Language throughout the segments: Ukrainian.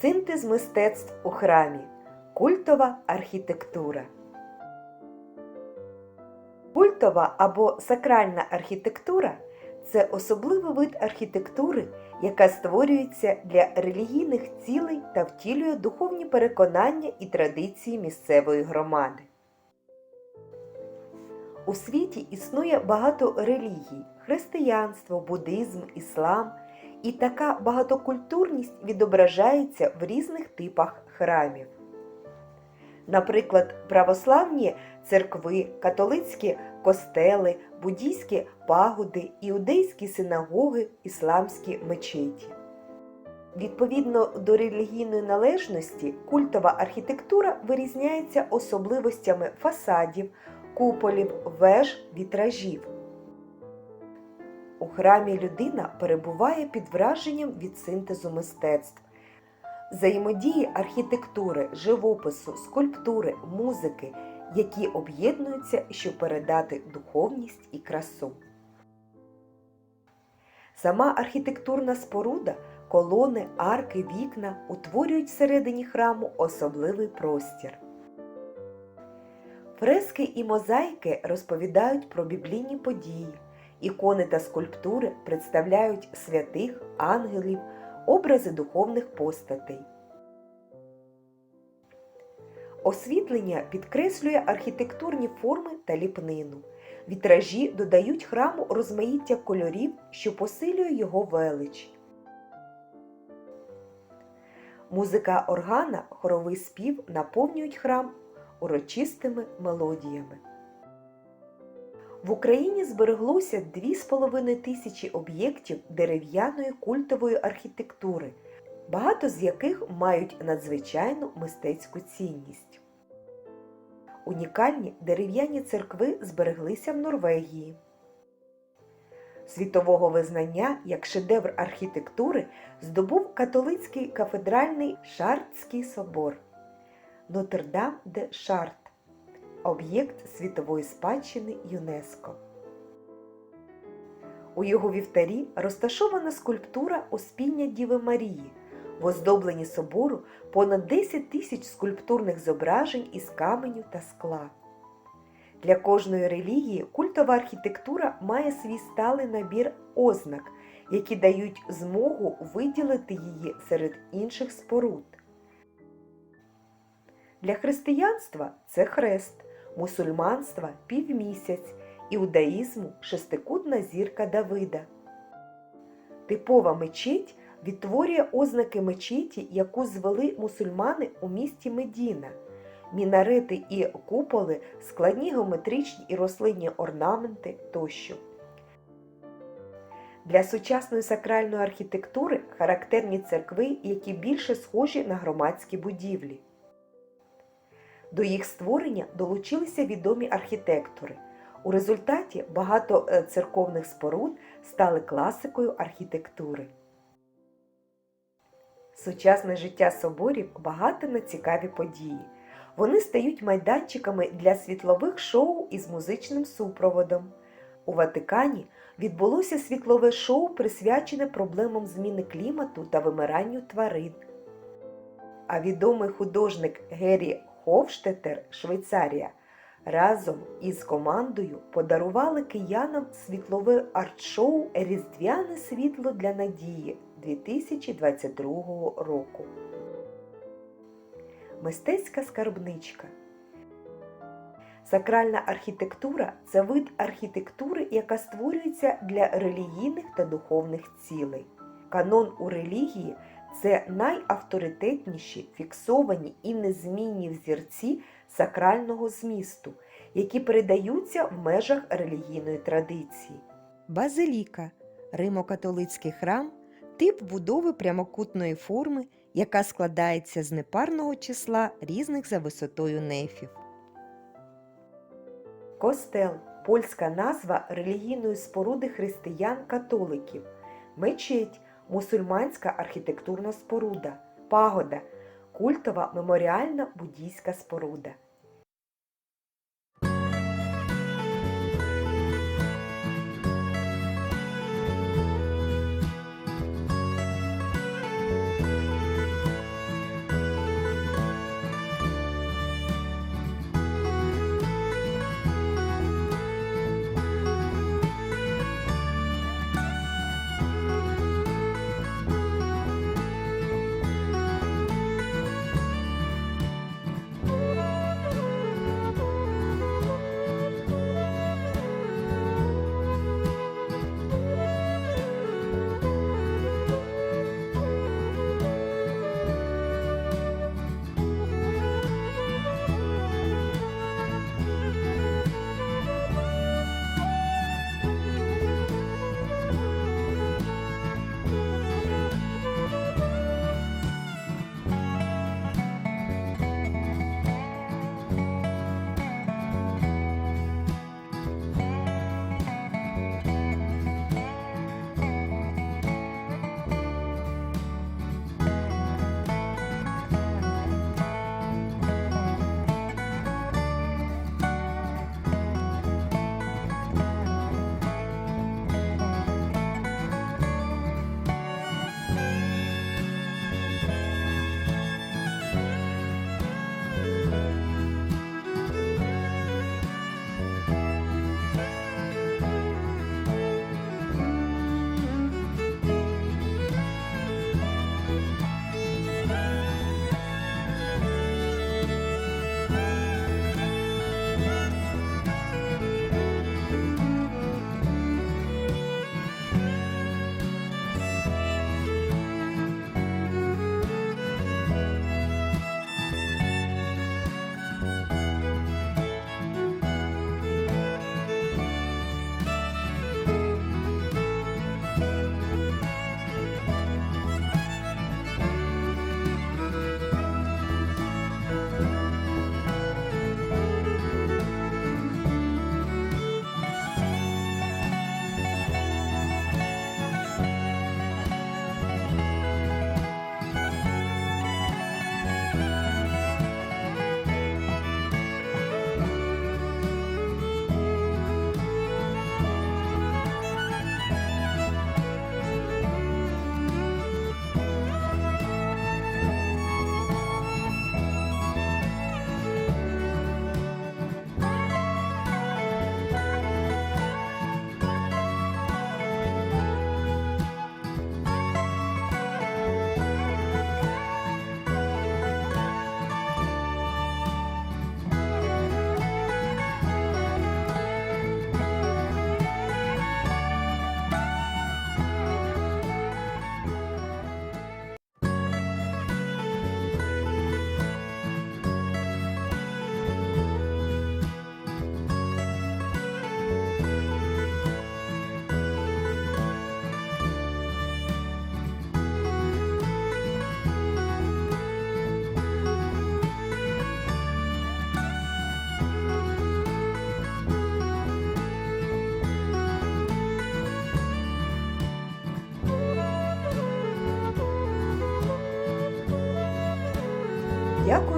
Синтез мистецтв у храмі. Культова архітектура. Культова або сакральна архітектура це особливий вид архітектури, яка створюється для релігійних цілей та втілює духовні переконання і традиції місцевої громади. У світі існує багато релігій християнство, буддизм, іслам, і така багатокультурність відображається в різних типах храмів. Наприклад, православні церкви, католицькі костели, буддійські пагоди, іудейські синагоги, ісламські мечеті. Відповідно до релігійної належності, культова архітектура вирізняється особливостями фасадів, куполів, веж, вітражів. У храмі людина перебуває під враженням від синтезу мистецтв, взаємодії архітектури, живопису, скульптури, музики, які об'єднуються, щоб передати духовність і красу. Сама архітектурна споруда, колони, арки, вікна утворюють всередині храму особливий простір. Фрески і мозаїки розповідають про біблійні події. Ікони та скульптури представляють святих, ангелів, образи духовних постатей. Освітлення підкреслює архітектурні форми та ліпнину. Вітражі додають храму розмаїття кольорів, що посилює його велич. Музика органа, хоровий спів наповнюють храм урочистими мелодіями. В Україні збереглося 2,5 тисячі об'єктів дерев'яної культової архітектури, багато з яких мають надзвичайну мистецьку цінність. Унікальні дерев'яні церкви збереглися в Норвегії. Світового визнання як шедевр архітектури здобув католицький кафедральний Шартський собор Нотр-Дам де Шарт об'єкт світової спадщини ЮНЕСКО. У його вівтарі розташована скульптура Успіння Діви Марії. В оздобленні собору понад 10 тисяч скульптурних зображень із каменю та скла. Для кожної релігії культова архітектура має свій сталий набір ознак, які дають змогу виділити її серед інших споруд. Для християнства це хрест, мусульманства півмісяць, іудаїзму шестикутна зірка Давида. Типова мечеть відтворює ознаки мечеті, яку звели мусульмани у місті Медіна. Мінарети і куполи, складні геометричні і рослинні орнаменти тощо. Для сучасної сакральної архітектури характерні церкви, які більше схожі на громадські будівлі. До їх створення долучилися відомі архітектори. У результаті багато е, церковних споруд стали класикою архітектури. Сучасне життя соборів багато на цікаві події. Вони стають майданчиками для світлових шоу із музичним супроводом. У Ватикані відбулося світлове шоу, присвячене проблемам зміни клімату та вимиранню тварин. А відомий художник Геррі Ховштетер, Швейцарія, разом із командою подарували киянам світлове арт-шоу Різдвяне світло для надії 2022 року. Мистецька скарбничка. Сакральна архітектура це вид архітектури, яка створюється для релігійних та духовних цілей. Канон у релігії це найавторитетніші фіксовані і незмінні взірці сакрального змісту, які передаються в межах релігійної традиції. Базиліка Римо-католицький храм тип будови прямокутної форми, яка складається з непарного числа різних за висотою нефів. Костел польська назва релігійної споруди християн-католиків, мечеть мусульманська архітектурна споруда, пагода, культова меморіальна буддійська споруда.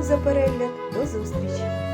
За перегляд. До зустрічі!